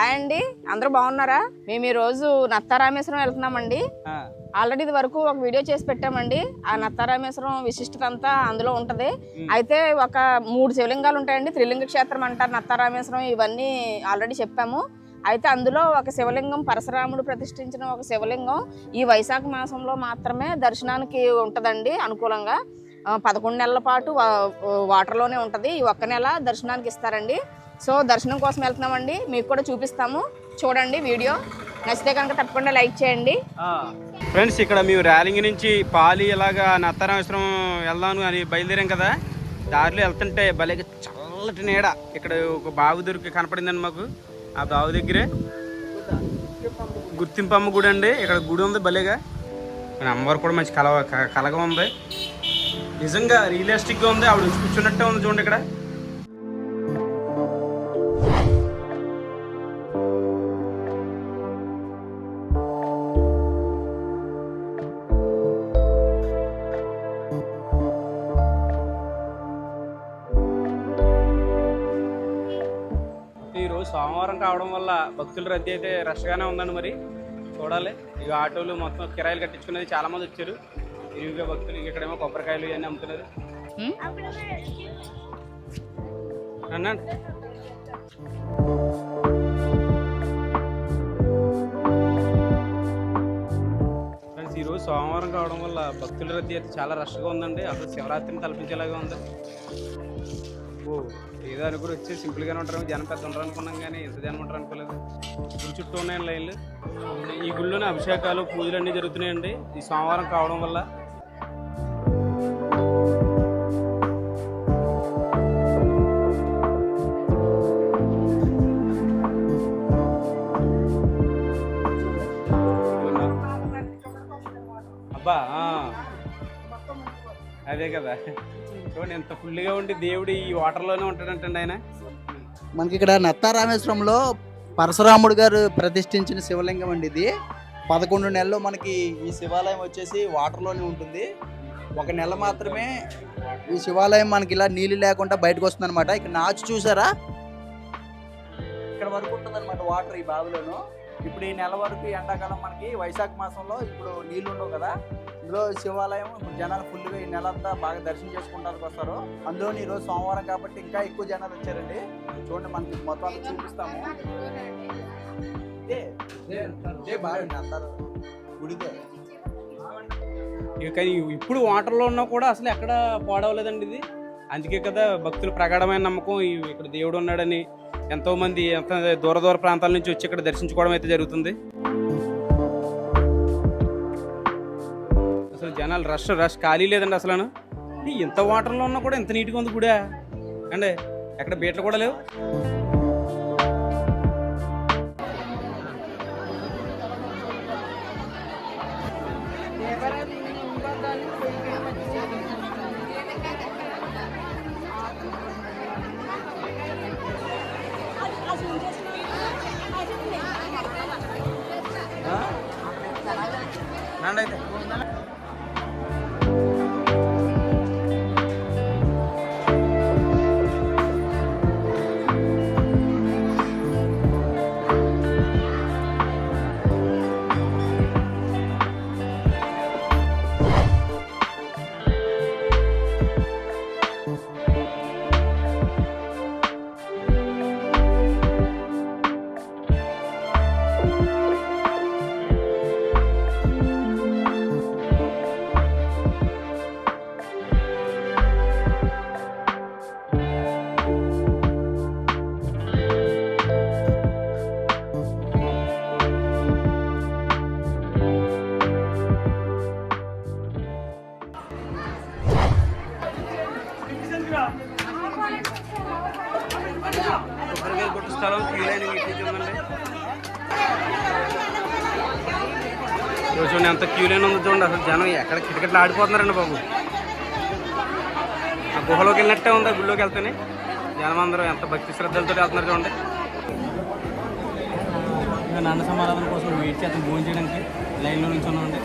Hi అండి. అందరూ బాగున్నారా? మేము ఈ రోజు నత్తారామేశ్వరం వెళ్తున్నామండి. ఆల్రెడీ ఇది వరకు ఒక వీడియో చేసి పెట్టామండి. ఆ నత్తారామేశ్వరం విశిష్టత అంతా అందులో ఉంటది. అయితే ఒక మూడు శివలింగాలు ఉంటాయండి. త్రిలింగ క్షేత్రం అంటారు నత్తారామేశ్వరం ఇవన్నీ ఆల్రెడీ చెప్పాము. అయితే అందులో ఒక శివలింగం పరశురాముడు ప్రతిష్ఠించిన ఒక శివలింగం ఈ వైశాఖ మాసంలో మాత్రమే దర్శనానికి ఉంటదండి అనుకూలంగా. పదకొండు నెలల పాటు వాటర్లోనే ఉంటది. ఈ ఒక్క నెల దర్శనానికి ఇస్తారండి. సో దర్శనం కోసం వెళ్తున్నామండి. మీకు కూడా చూపిస్తాము. చూడండి వీడియో. నచ్చితే కనుక తప్పకుండా లైక్ చేయండి. ఫ్రెండ్స్ ఇక్కడ మేము ర్యాలింగ్ నుంచి పాలి ఇలాగా నత్తరామేశ్వరం వెళ్దాను అని బయలుదేరాం కదా. దారిలో వెళ్తుంటే భలే చల్లటి నీడ. ఇక్కడ ఒక బావి దొరికి కనపడిందండి మాకు. ఆ బావి దగ్గరే. గుర్తింపమ్మ గుడి అండి. ఇక్కడ గుడి ఉంది భలేగా. అమ్మవారు కూడా మంచి కల కలగ కలగా ఉంది. నిజంగా రియలిస్టిక్గా ఉంది. ఆవిడ కూర్చున్నట్టే ఉంది చూడండి ఇక్కడ. ఈరోజు సోమవారం కావడం వల్ల భక్తుల రద్దీ అయితే రష్గానే ఉందండి మరి. చూడాలి. ఇక ఆటోలు మొత్తం కిరాయిలు కట్టించుకునేది చాలా మంది వచ్చారు. ఇరువుగా భక్తులు ఇక్కడేమో కొబ్బరికాయలు ఇవన్నీ అమ్ముతున్నారు. హ్మ్? అన్నా. ఫ్రెండ్స్ ఈరోజు సోమవారం కావడం వల్ల భక్తుల రద్దీ అయితే చాలా రష్గా ఉందండి. అసలు శివరాత్రిని తలపించేలాగా ఉంది. ఓ. ఏదో అనుకుని వచ్చి సింపుల్గానే ఉంటారు జనం పెద్ద ఉంటారు అనుకున్నాం కానీ ఎంత జనం ఉంటారు అనుకోలేదు. గుడి చుట్టూ ఉన్నాయండి లైన్లు. ఈ గుళ్ళోనే అభిషేకాలు పూజలు అన్నీ జరుగుతున్నాయండి. ఈ సోమవారం కావడం వల్ల. అబ్బా అదే కదా. చూడండి ఎంత ఫుల్గా ఉండి దేవుడు ఈ వాటర్లోనే ఉంటాడంటండి ఆయన. మనకి ఇక్కడ నత్తారామేశ్వరంలో పరశురాముడు గారు ప్రతిష్ఠించిన శివలింగం అండి ఇది. పదకొండు నెలలు మనకి ఈ శివాలయం వచ్చేసి వాటర్లోనే ఉంటుంది. ఒక నెల మాత్రమే ఈ శివాలయం మనకి ఇలా నీళ్ళు లేకుండా బయటకు వస్తుంది అనమాట ఇక్కడ నాచు చూసారా? ఇక్కడ వరకు ఉంటుంది అనమాట వాటర్ ఈ బావిలోను. ఇప్పుడు ఈ నెల వరకు ఎండాకాలం మనకి వైశాఖ మాసంలో ఇప్పుడు నీళ్ళు ఉండవు కదా. ఇందులో శివాలయం ఇప్పుడు జనాలు ఫుల్గా ఈ నెల అంతా బాగా దర్శనం చేసుకుంటానికి వస్తారు అందులో ఈ రోజు సోమవారం కాబట్టి ఇంకా ఎక్కువ జనాలు వచ్చారండి. చూడండి మనకి మొత్తం చూపిస్తాము. గుడిదే. ఇక కానీ ఇప్పుడు వాటర్లో ఉన్నా కూడా అసలు ఎక్కడ పాడవలేదండి ఇది. అందుకే కదా భక్తులు ప్రగాఢమైన నమ్మకం ఇక్కడ దేవుడు ఉన్నాడని ఎంతో మంది ఎంత దూర దూర ప్రాంతాల నుంచి వచ్చి ఇక్కడ దర్శించుకోవడం అయితే జరుగుతుంది. అసలు జనాలు రష్ రష్ ఖాళీ లేదండి అసలు ఇంత వాటర్లో ఉన్నా కూడా ఇంత నీట్గా ఉంది కూడా అండి ఎక్కడ బీటలు కూడా లేవు? రండి కొబ్బరికాయలు కొట్టు స్థలం క్యూ లైన్ ఇదిగో చూడండి ఎంత క్యూ లైన్ ఉందో చూడండి. అసలు జనం ఎక్కడ కిటకిటలు ఆడిపోతున్నారండి బాబు. ఆ గుహలోకి వెళ్ళినట్టే ఉంది ఆ గుళ్ళోకి వెళ్తేనే. జనం అందరూ ఎంత భక్తి శ్రద్ధలతో వెళ్తున్నారు చూడండి. నాన్న సమారాధన కోసం వెయిట్ చేస్తాం భోజనం చేయడానికి. లైన్లో నుంచి ఉన్నామండి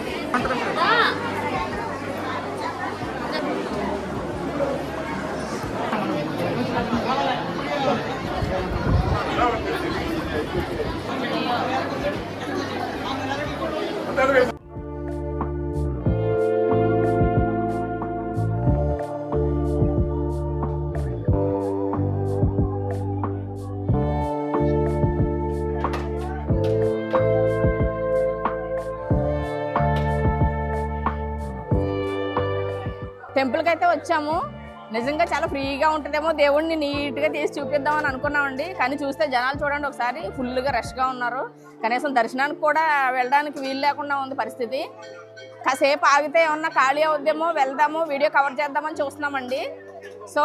టెంపుల్కి అయితే వచ్చాము. నిజంగా చాలా ఫ్రీగా ఉంటుందేమో దేవుడిని నీట్గా తీసి చూపిద్దామని అనుకున్నామండి. కానీ చూస్తే జనాలు చూడండి ఒకసారి ఫుల్గా రష్గా ఉన్నారు. కనీసం దర్శనానికి కూడా వెళ్ళడానికి వీలు లేకుండా ఉంది పరిస్థితి. కాసేపు ఆగితే ఏమన్నా ఖాళీ అవుద్దేమో వెళ్దాము వీడియో కవర్ చేద్దామని చూస్తున్నామండి. సో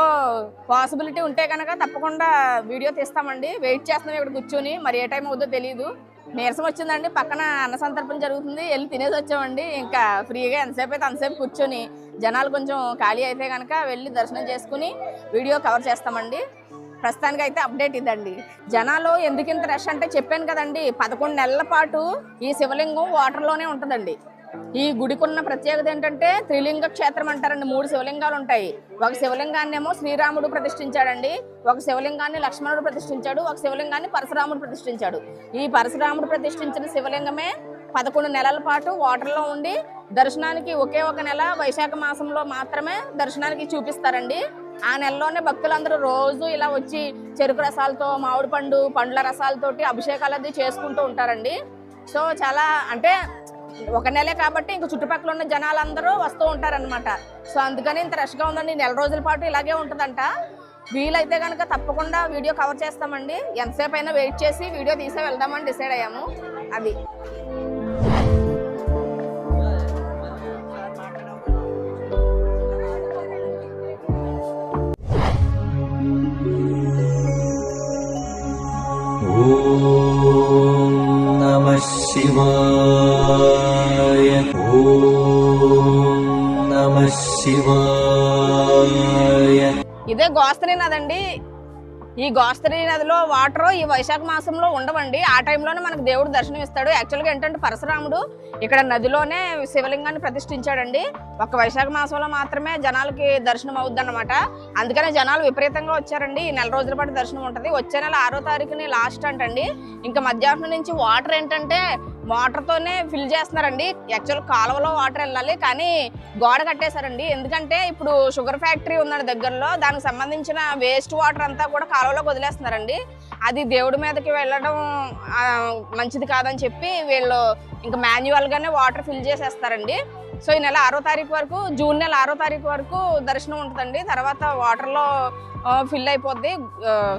పాసిబిలిటీ ఉంటే కనుక తప్పకుండా వీడియో తీస్తామండి. వెయిట్ చేస్తున్నాం ఇక్కడ కూర్చొని. మరి ఏ టైం అవుద్దో తెలియదు నీరసం వచ్చిందండి. పక్కన అన్న సంతర్పణ జరుగుతుంది. వెళ్ళి తినేసి వచ్చామండి. ఇంకా ఫ్రీగా ఎంతసేపు అయితే అంతసేపు కూర్చొని జనాలు కొంచెం ఖాళీ అయితే కనుక వెళ్ళి దర్శనం చేసుకుని వీడియో కవర్ చేస్తామండి. ప్రస్తుతానికి అయితే అప్డేట్ ఇదండి. జనాలు ఎందుకు ఇంత రష్ అంటే చెప్పాను కదండి. పదకొండు నెలల పాటు ఈ శివలింగం వాటర్లోనే ఉంటుందండి. ఈ గుడికున్న ప్రత్యేకత ఏంటంటే త్రిలింగ క్షేత్రం అంటారండి. మూడు శివలింగాలు ఉంటాయి. ఒక శివలింగాన్ని ఏమో శ్రీరాముడు ప్రతిష్ఠించాడండి. ఒక శివలింగాన్ని లక్ష్మణుడు ప్రతిష్ఠించాడు. ఒక శివలింగాన్ని పరశురాముడు ప్రతిష్ఠించాడు. ఈ పరశురాముడు ప్రతిష్ఠించిన శివలింగమే పదకొండు నెలల పాటు వాటర్లో ఉండి దర్శనానికి ఒకే ఒక నెల వైశాఖ మాసంలో మాత్రమే దర్శనానికి చూపిస్తారండి. ఆ నెలలోనే భక్తులందరూ రోజు ఇలా వచ్చి చెరుకు రసాలతో మామిడి పండు పండ్ల రసాలతోటి అభిషేకాలు అది చేసుకుంటూ ఉంటారండి. సో చాలా అంటే ఒక నెలే కాబట్టి ఇంక చుట్టుపక్కల ఉన్న జనాలందరూ వస్తూ ఉంటారనమాట సో అందుకని ఇంత రష్గా ఉందండి. నెల రోజుల పాటు ఇలాగే ఉంటుందంట. వీలైతే కనుక తప్పకుండా వీడియో కవర్ చేస్తామండి. ఎంతసేపు అయినా వెయిట్ చేసి వీడియో తీసే వెళ్దామని డిసైడ్ అయ్యాము. అది. శివా ఇదే శివాయ. ఇదే అండి నదండి. ఈ గోస్తరి నదిలో వాటర్ ఈ వైశాఖ మాసంలో ఉండవండి. ఆ టైంలోనే మనకు దేవుడు దర్శనం ఇస్తాడు యాక్చువల్గా ఏంటంటే పరశురాముడు ఇక్కడ నదిలోనే శివలింగాన్ని ప్రతిష్ఠించాడండి. ఒక వైశాఖ మాసంలో మాత్రమే జనాలకి దర్శనం అవుద్ది అనమాట అందుకనే జనాలు విపరీతంగా వచ్చారండి. ఈ నెల రోజుల పాటు దర్శనం ఉంటుంది. వచ్చే నెల ఆరో తారీఖుని లాస్ట్ అంటండి. ఇంకా మధ్యాహ్నం నుంచి వాటర్ ఏంటంటే వాటర్తోనే ఫిల్ చేస్తున్నారండి. యాక్చువల్ కాలువలో వాటర్ వెళ్ళాలి కానీ గోడ కట్టేశారండి. ఎందుకంటే ఇప్పుడు షుగర్ ఫ్యాక్టరీ ఉందండి దగ్గరలో దానికి సంబంధించిన వేస్ట్ వాటర్ అంతా కూడా కాలువలోకి వదిలేస్తున్నారండి. అది దేవుడి మీదకి వెళ్ళడం మంచిది కాదని చెప్పి వీళ్ళు ఇంకా మాన్యువల్గానే వాటర్ ఫిల్ చేసేస్తారండి. సో ఈ నెల ఆరో తారీఖు వరకు జూన్ నెల ఆరో తారీఖు వరకు దర్శనం ఉంటుందండి. తర్వాత వాటర్లో ఫిల్ అయిపోద్ది.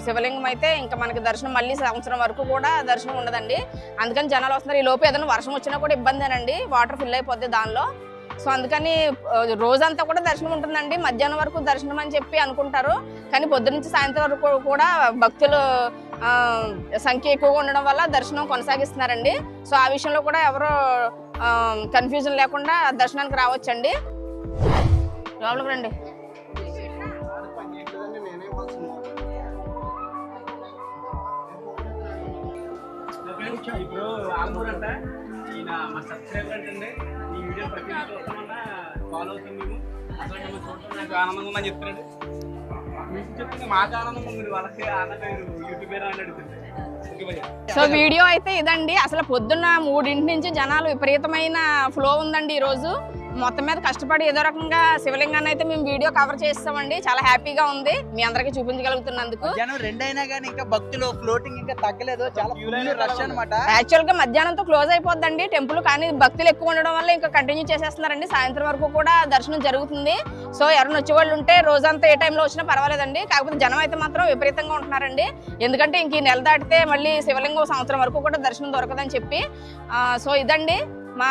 శివలింగం అయితే ఇంకా మనకి దర్శనం మళ్ళీ సంవత్సరం వరకు కూడా దర్శనం ఉండదండి. అందుకని జనాలు వస్తున్నారు. ఈ లోపు ఏదైనా వర్షం వచ్చినా కూడా ఇబ్బందేనండి. వాటర్ ఫిల్ అయిపోద్ది దానిలో. సో అందుకని రోజంతా కూడా దర్శనం ఉంటుందండి. మధ్యాహ్నం వరకు దర్శనం అని చెప్పి అనుకుంటారు. కానీ పొద్దు నుంచి సాయంత్రం వరకు కూడా భక్తులు సంఖ్య ఎక్కువగా ఉండడం వల్ల దర్శనం కొనసాగిస్తున్నారండి. సో ఆ విషయంలో కూడా ఎవరు కన్ఫ్యూజన్ లేకుండా దర్శనానికి రావచ్చండి. లోపలికి రండి. ఇప్పుడు ఆల్మూర్ అంట ఈయన మా సబ్స్క్రైబర్ అంటండి ఈ వీడియో ప్రతి చూస్తామన్నా ఫాలో మేము అసలు మిమ్మల్ని చూడటం నాకు ఆనందంగా ఉందని చెప్తున్నాడు మీకు చెప్తుంది మాకు ఆనందం ఉంది. వాళ్ళకి ఆనందం యూట్యూబ్ అని అడుగుతుంది. సో వీడియో అయితే ఇదండి. అసలు పొద్దున్న మూడింటి నుంచి జనాలు విపరీతమైన ఫ్లో ఉందండి ఈ రోజు మొత్తం మీద కష్టపడి ఏదో రకంగా శివలింగాన్ని అయితే మేము వీడియో కవర్ చేస్తామండి. చాలా హ్యాపీగా ఉంది. మీ అందరికీ చూపించగలుగుతున్నందుకు. జనం రెండైనా కానీ ఇంకా భక్తులు ఫ్లోటింగ్ ఇంకా తగ్గలేదు. చాలా ఫుల్ రష్ అనమాట యాక్చువల్గా మధ్యాహ్నంతో క్లోజ్ అయిపోద్దండి. టెంపుల్ కానీ భక్తులు ఎక్కువ ఉండడం వల్ల ఇంకా కంటిన్యూ చేసేస్తున్నారండి. సాయంత్రం వరకు కూడా దర్శనం జరుగుతుంది. సో ఎవరైనా వచ్చే వాళ్ళు ఉంటే రోజంతా ఏ టైంలో వచ్చినా పర్వాలేదండి. కాకపోతే జనం అయితే మాత్రం విపరీతంగా ఉంటున్నారండి. ఎందుకంటే ఇంక ఈ నెల దాటితే మళ్ళీ శివలింగం సంవత్సరం వరకు కూడా దర్శనం దొరకదని చెప్పి ఆ, సో ఇదండి. మా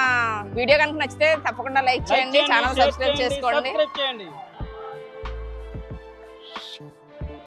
వీడియో కనుక నచ్చితే తప్పకుండా లైక్ చేయండి ఛానల్ సబ్స్క్రైబ్ చేసుకోండి.